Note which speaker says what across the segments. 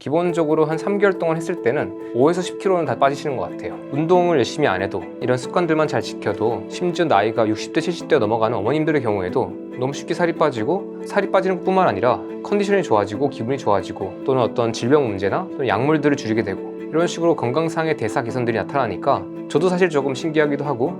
Speaker 1: 기본적으로 한 3개월 동안 했을 때는 5에서 10kg는 다 빠지시는 것 같아요. 운동을 열심히 안 해도 이런 습관들만 잘 지켜도 심지어 나이가 60대, 70대 넘어가는 어머님들의 경우에도 너무 쉽게 살이 빠지고 살이 빠지는 것뿐만 아니라 컨디션이 좋아지고 기분이 좋아지고 또는 어떤 질병 문제나 또는 약물들을 줄이게 되고 이런 식으로 건강상의 대사 개선들이 나타나니까 저도 사실 조금 신기하기도 하고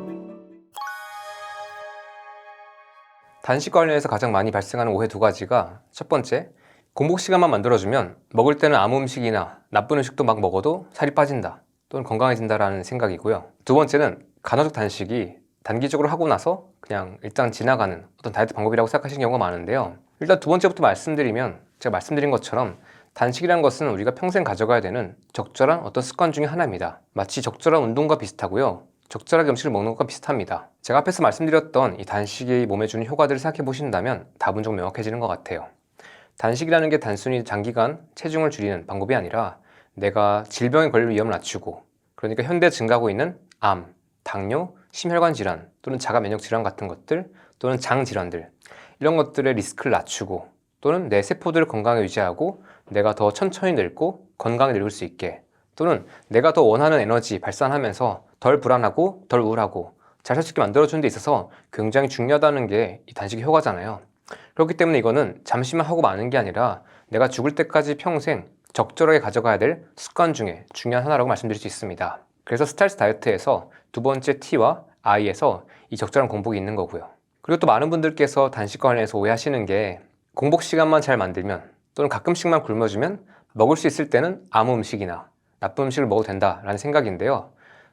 Speaker 1: 단식 관련해서 가장 많이 발생하는 오해 두 가지가 첫 번째 공복 시간만 만들어주면 먹을 때는 아무 음식이나 나쁜 음식도 막 먹어도 살이 빠진다 또는 건강해진다라는 생각이고요. 두 번째는 간헐적 단식이 단기적으로 하고 나서 그냥 일단 지나가는 어떤 다이어트 방법이라고 생각하시는 경우가 많은데요. 일단 두 번째부터 말씀드리면 제가 말씀드린 것처럼 단식이라는 것은 우리가 평생 가져가야 되는 적절한 어떤 습관 중에 하나입니다. 마치 적절한 운동과 비슷하고요. 적절하게 음식을 먹는 것과 비슷합니다. 제가 앞에서 말씀드렸던 이 단식이 몸에 주는 효과들을 생각해 보신다면 답은 좀 명확해지는 것 같아요. 단식이라는 게 단순히 장기간 체중을 줄이는 방법이 아니라 내가 질병에 걸릴 위험을 낮추고 그러니까 현대 증가하고 있는 암, 당뇨, 심혈관 질환 또는 자가 면역 질환 같은 것들 또는 장 질환들 이런 것들의 리스크를 낮추고 또는 내 세포들을 건강하게 유지하고 내가 더 천천히 늙고 건강히 늙을 수 있게 또는 내가 더 원하는 에너지 발산하면서 덜 불안하고 덜 우울하고 잘 살 수 있게 만들어주는 데 있어서 굉장히 중요하다는 게 이 단식의 효과잖아요. 그렇기 때문에 이거는 잠시만 하고 마는 게 아니라 내가 죽을 때까지 평생 적절하게 가져가야 될 습관 중에 중요한 하나라고 말씀드릴 수 있습니다. 그래서 스타일스 다이어트에서 두 번째 T와 I에서 이 적절한 공복이 있는 거고요. 그리고 또 많은 분들께서 단식 관련해서 오해하시는 게 공복 시간만 잘 만들면 또는 가끔씩만 굶어주면 먹을 수 있을 때는 아무 음식이나 나쁜 음식을 먹어도 된다라는 생각인데요.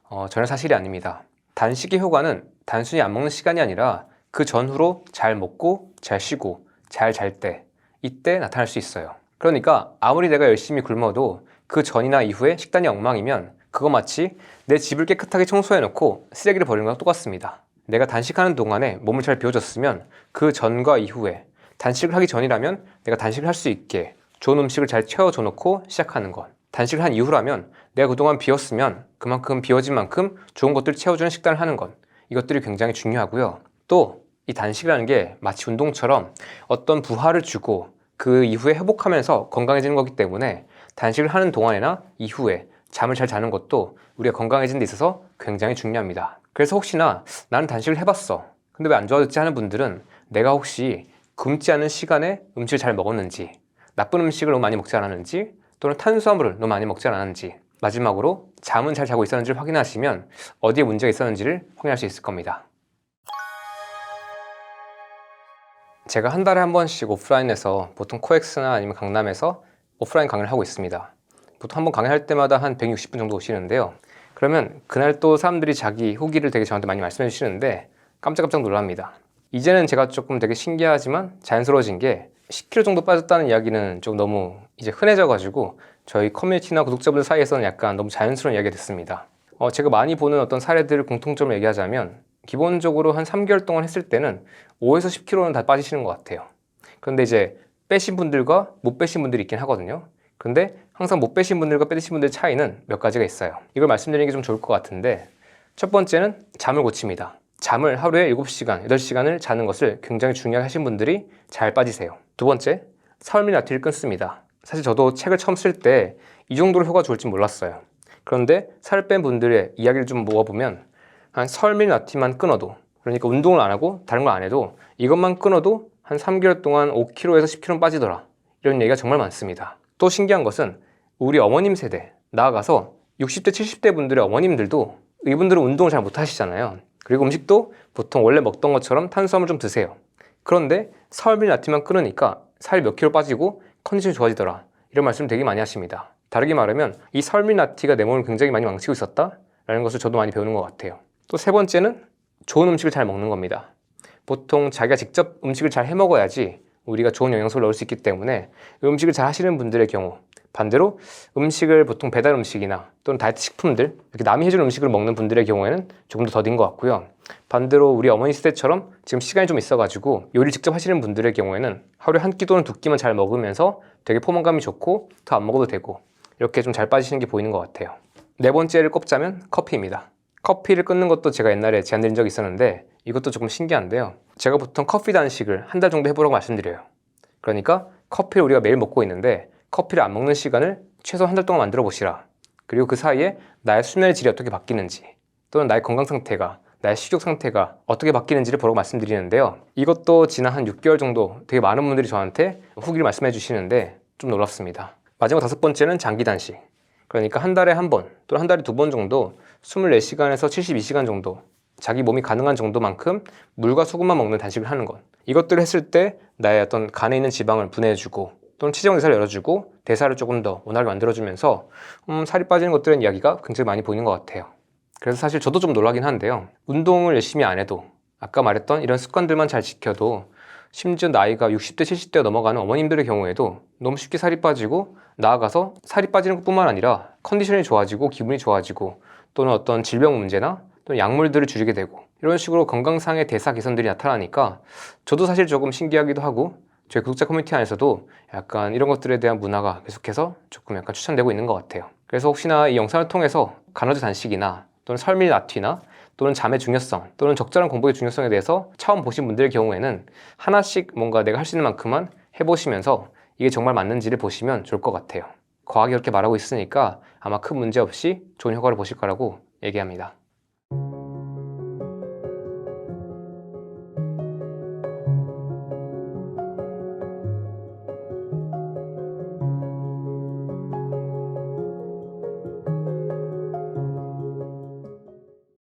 Speaker 1: 어, 전혀 사실이 아닙니다. 단식의 효과는 단순히 안 먹는 시간이 아니라 그 전후로 잘 먹고 잘 쉬고 잘 잘 때 이때 나타날 수 있어요. 그러니까 아무리 내가 열심히 굶어도 그 전이나 이후에 식단이 엉망이면 그거 마치 내 집을 깨끗하게 청소해 놓고 쓰레기를 버리는 거랑 똑같습니다. 내가 단식하는 동안에 몸을 잘 비워줬으면 그 전과 이후에 단식을 하기 전이라면 내가 단식을 할 수 있게 좋은 음식을 잘 채워줘 놓고 시작하는 것. 단식을 한 이후라면 내가 그동안 비웠으면 그만큼 비워진 만큼 좋은 것들을 채워주는 식단을 하는 것. 이것들이 굉장히 중요하고요. 또 이 단식이라는 게 마치 운동처럼 어떤 부하를 주고 그 이후에 회복하면서 건강해지는 거기 때문에 단식을 하는 동안이나 이후에 잠을 잘 자는 것도 우리가 건강해지는 데 있어서 굉장히 중요합니다. 그래서 혹시나 나는 단식을 해봤어. 근데 왜 안 좋아졌지 하는 분들은 내가 혹시 굶지 않은 시간에 음식을 잘 먹었는지, 나쁜 음식을 너무 많이 먹지 않았는지, 또는 탄수화물을 너무 많이 먹지 않았는지, 마지막으로 잠은 잘 자고 있었는지를 확인하시면 어디에 문제가 있었는지를 확인할 수 있을 겁니다. 제가 한 달에 한 번씩 오프라인에서 보통 코엑스나 아니면 강남에서 오프라인 강의를 하고 있습니다. 보통 한 번 강의할 때마다 한 160분 정도 오시는데요. 그러면 그날 또 사람들이 자기 후기를 되게 저한테 많이 말씀해 주시는데 깜짝깜짝 놀랍니다. 이제는 제가 조금 되게 신기하지만 자연스러워진 게 10kg 정도 빠졌다는 이야기는 좀 너무 이제 흔해져가지고 저희 커뮤니티나 구독자분들 사이에서는 약간 너무 자연스러운 이야기가 됐습니다. 어, 제가 많이 보는 어떤 사례들을 공통점을 얘기하자면 기본적으로 한 3개월 동안 했을 때는 5에서 10kg는 다 빠지시는 것 같아요. 그런데 이제 빼신 분들과 못 빼신 분들이 있긴 하거든요. 근데 항상 못 빼신 분들과 빼신 분들의 차이는 몇 가지가 있어요. 이걸 말씀드리는 게 좀 좋을 것 같은데 첫 번째는 잠을 고칩니다. 잠을 하루에 7시간, 8시간을 자는 것을 굉장히 중요하게 하신 분들이 잘 빠지세요. 두 번째, 사울민 나트를 끊습니다. 사실 저도 책을 처음 쓸 때 이 정도로 효과가 좋을 줄 몰랐어요. 그런데 살 뺀 분들의 이야기를 좀 모아보면 한 설밀 나티만 끊어도 그러니까 운동을 안 하고 다른 걸 안 해도 이것만 끊어도 한 3개월 동안 5kg에서 10kg 빠지더라. 이런 얘기가 정말 많습니다. 또 신기한 것은 우리 어머님 세대 나아가서 60대 70대 분들의 어머님들도 이분들은 운동을 잘 못 하시잖아요. 그리고 음식도 보통 원래 먹던 것처럼 탄수화물 좀 드세요. 그런데 사흘밀 나티만 끊으니까 살 몇 킬로 빠지고 컨디션이 좋아지더라. 이런 말씀 되게 많이 하십니다. 다르게 말하면 이 설밀 나티가 내 몸을 굉장히 많이 망치고 있었다 라는 것을 저도 많이 배우는 것 같아요. 또 세 번째는 좋은 음식을 잘 먹는 겁니다. 보통 자기가 직접 음식을 잘 해 먹어야지 우리가 좋은 영양소를 넣을 수 있기 때문에 음식을 잘 하시는 분들의 경우 반대로 음식을 보통 배달 음식이나 또는 다이어트 식품들 이렇게 남이 해주는 음식을 먹는 분들의 경우에는 조금 더 더딘 것 같고요. 반대로 우리 어머니 세대처럼 지금 시간이 좀 있어가지고 요리 직접 하시는 분들의 경우에는 하루에 한 끼 또는 두 끼만 잘 먹으면서 되게 포만감이 좋고 더 안 먹어도 되고 이렇게 좀 잘 빠지시는 게 보이는 것 같아요. 네 번째를 꼽자면 커피입니다. 커피를 끊는 것도 제가 옛날에 제안드린 적이 있었는데 이것도 조금 신기한데요. 제가 보통 커피 단식을 한 달 정도 해보라고 말씀드려요. 그러니까 커피를 우리가 매일 먹고 있는데 커피를 안 먹는 시간을 최소 한 달 동안 만들어 보시라. 그리고 그 사이에 나의 수면의 질이 어떻게 바뀌는지 또는 나의 건강 상태가 나의 식욕 상태가 어떻게 바뀌는지를 보라고 말씀드리는데요. 이것도 지난 한 6개월 정도 되게 많은 분들이 저한테 후기를 말씀해 주시는데 좀 놀랍습니다. 마지막 다섯 번째는 장기 단식. 그러니까 한 달에 한 번 또는 한 달에 두 번 정도 24시간에서 72시간 정도 자기 몸이 가능한 정도만큼 물과 소금만 먹는 단식을 하는 것. 이것들을 했을 때 나의 어떤 간에 있는 지방을 분해해주고 또는 치정 대사를 열어주고 대사를 조금 더 원활하게 만들어주면서 음, 살이 빠지는 것들은 이야기가 굉장히 많이 보이는 것 같아요. 그래서 사실 저도 좀 놀라긴 한데요. 운동을 열심히 안 해도 아까 말했던 이런 습관들만 잘 지켜도 심지어 나이가 60대, 70대가 넘어가는 어머님들의 경우에도 너무 쉽게 살이 빠지고 나아가서 살이 빠지는 것뿐만 아니라 컨디션이 좋아지고 기분이 좋아지고 또는 어떤 질병 문제나 또는 약물들을 줄이게 되고 이런 식으로 건강상의 대사 개선들이 나타나니까 저도 사실 조금 신기하기도 하고 저희 구독자 커뮤니티 안에서도 약간 이런 것들에 대한 문화가 계속해서 조금 약간 추천되고 있는 것 같아요. 그래서 혹시나 이 영상을 통해서 간헐적 단식이나 또는 설밀 나튀나 또는 잠의 중요성 또는 적절한 공복의 중요성에 대해서 처음 보신 분들의 경우에는 하나씩 뭔가 내가 할 수 있는 만큼만 해보시면서 이게 정말 맞는지를 보시면 좋을 것 같아요. 과학이 그렇게 말하고 있으니까 아마 큰 문제 없이 좋은 효과를 보실 거라고 얘기합니다.